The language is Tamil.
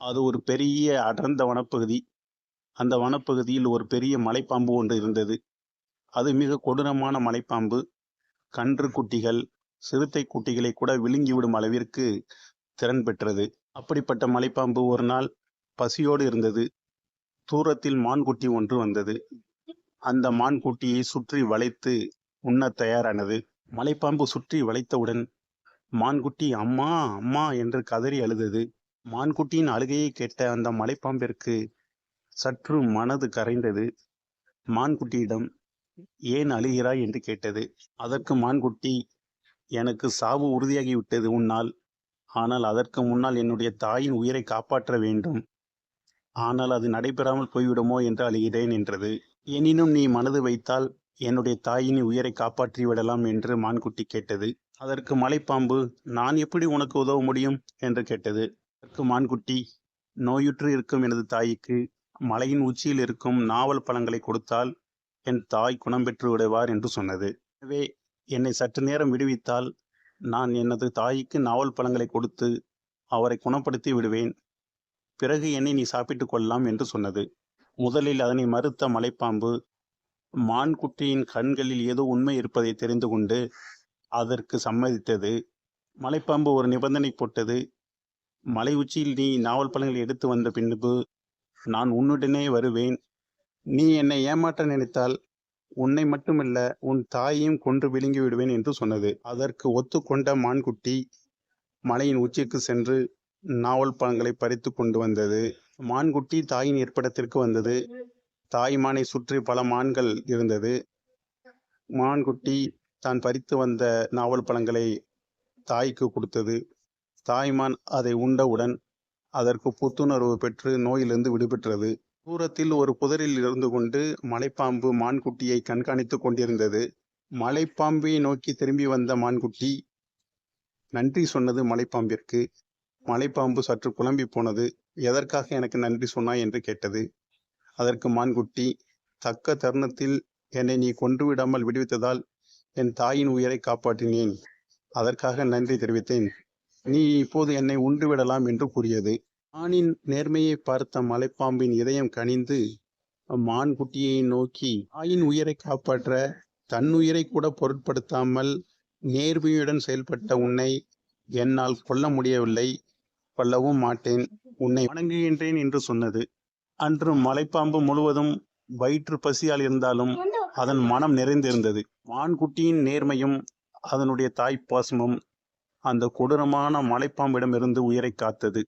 அது ஒரு பெரிய அடர்ந்த வனப்பகுதி. அந்த வனப்பகுதியில் ஒரு பெரிய மலைப்பாம்பு ஒன்று இருந்தது. அது மிக கொடூரமான மலைப்பாம்பு. கன்று குட்டிகள் சிறுத்தை குட்டிகளை கூட விழுங்கிவிடும் அளவிற்கு திறன் பெற்றது. அப்படிப்பட்ட மலைப்பாம்பு ஒரு நாள் பசியோடு இருந்தது. தூரத்தில் மான்குட்டி ஒன்று வந்தது. அந்த மான்குட்டியை சுற்றி வளைத்து உண்ண தயாரானது. மலைப்பாம்பு சுற்றி வளைத்தவுடன் மான்குட்டி அம்மா அம்மா என்று கதறி அழுதது. மான்குட்டியின் அழுகையை கேட்ட அந்த மலைப்பாம்பிற்கு சற்று மனது கரைந்தது. மான்குட்டியிடம் ஏன் அழுகிறாய்? என்று கேட்டது. அதற்கு மான்குட்டி எனக்கு சாவு உறுதியாகிவிட்டது உன்னால். ஆனால் அதற்கு முன்னால் என்னுடைய தாயின் உயிரை காப்பாற்ற வேண்டும். ஆனால் அது நடைபெறாமல் போய்விடுமோ என்று அழுகிறேன் என்றது. எனினும் நீ மனது வைத்தால் என்னுடைய தாயின் உயிரை காப்பாற்றி விடலாம் என்று மான்குட்டி கேட்டது. அதற்கு மலைப்பாம்பு நான் எப்படி உனக்கு உதவ முடியும்? என்று கேட்டது. அதற்கு மான்குட்டி நோயுற்று இருக்கும் எனது தாய்க்கு மலையின் உச்சியில் இருக்கும் நாவல் பழங்களை கொடுத்தால் என் தாய் குணம் பெற்று விடுவார் என்று சொன்னது. எனவே என்னை சற்று நேரம் விடுவித்தால் நான் எனது தாய்க்கு நாவல் பழங்களை கொடுத்து அவரை குணப்படுத்தி விடுவேன். பிறகு என்னை நீ சாப்பிட்டுக் கொள்ளலாம் என்று சொன்னது. முதலில் அதனை மறுத்த மலைப்பாம்பு மான்குட்டியின் கண்களில் ஏதோ உண்மை இருப்பதை தெரிந்து கொண்டு அதற்கு சம்மதித்தது. மலைப்பாம்பு ஒரு நிபந்தனை போட்டது. மலை உச்சியில் நீ நாவல் பழங்களை எடுத்து வந்த பின்பு நான் உன்னுடனே வருவேன். நீ என்னை ஏமாற்ற நினைத்தால் உன்னை மட்டுமல்ல உன் தாயையும் கொன்று விழுங்கி விடுவேன் என்று சொன்னது. அதற்கு ஒத்துக்கொண்ட மான்குட்டி மலையின் உச்சிக்கு சென்று நாவல் பழங்களை பறித்து கொண்டு வந்தது. மான்குட்டி தாயின் இருப்பிடத்திற்கு வந்தது. தாய் மானை சுற்றி பல மான்கள் இருந்தது. மான்குட்டி தான் பறித்து வந்த நாவல் பழங்களை தாய்க்கு கொடுத்தது. தாய்மான் அதை உண்டவுடன் அதற்கு புத்துணர்வு பெற்று நோயிலிருந்து விடுபெற்றது. தூரத்தில் ஒரு புதரில் இருந்து கொண்டு மலைப்பாம்பு மான்குட்டியை கண்காணித்து கொண்டிருந்தது. மலைப்பாம்பை நோக்கி திரும்பி வந்த மான்குட்டி நன்றி சொன்னது மலைப்பாம்பிற்கு. மலைப்பாம்பு சற்று குழம்பி போனது. எதற்காக எனக்கு நன்றி சொன்னாய்? என்று கேட்டது. அதற்கு மான்குட்டி தக்க தருணத்தில் என்னை நீ கொன்றுவிடாமல் விடுவித்ததால் என் தாயின் உயிரை காப்பாற்றினேன். அதற்காக நன்றி தெரிவித்தேன். நீ இப்போது என்னை உண்டு விடலாம் என்று கூறியது. மானின் நேர்மையை பார்த்த மலைப்பாம்பின் இதயம் கனிந்து மான் குட்டியை நோக்கி தாயின் உயிரை காப்பாற்ற தன் உயிரை கூட பொருட்படுத்தாமல் நேர்மையுடன் செயல்பட்ட உன்னை என்னால் கொல்ல முடியவில்லை. கொல்லவும் மாட்டேன். உன்னை வணங்குகின்றேன் என்று சொன்னது. அன்று மலைப்பாம்பு முழுவதும் வயிற்று பசியால் இருந்தாலும் அதன் மனம் நிறைந்திருந்தது. மான்குட்டியின் நேர்மையும் அதனுடைய தாய் பாசமும் அந்த கொடூரமான மலைப்பாம்பிடமிருந்து உயிரை காத்தது.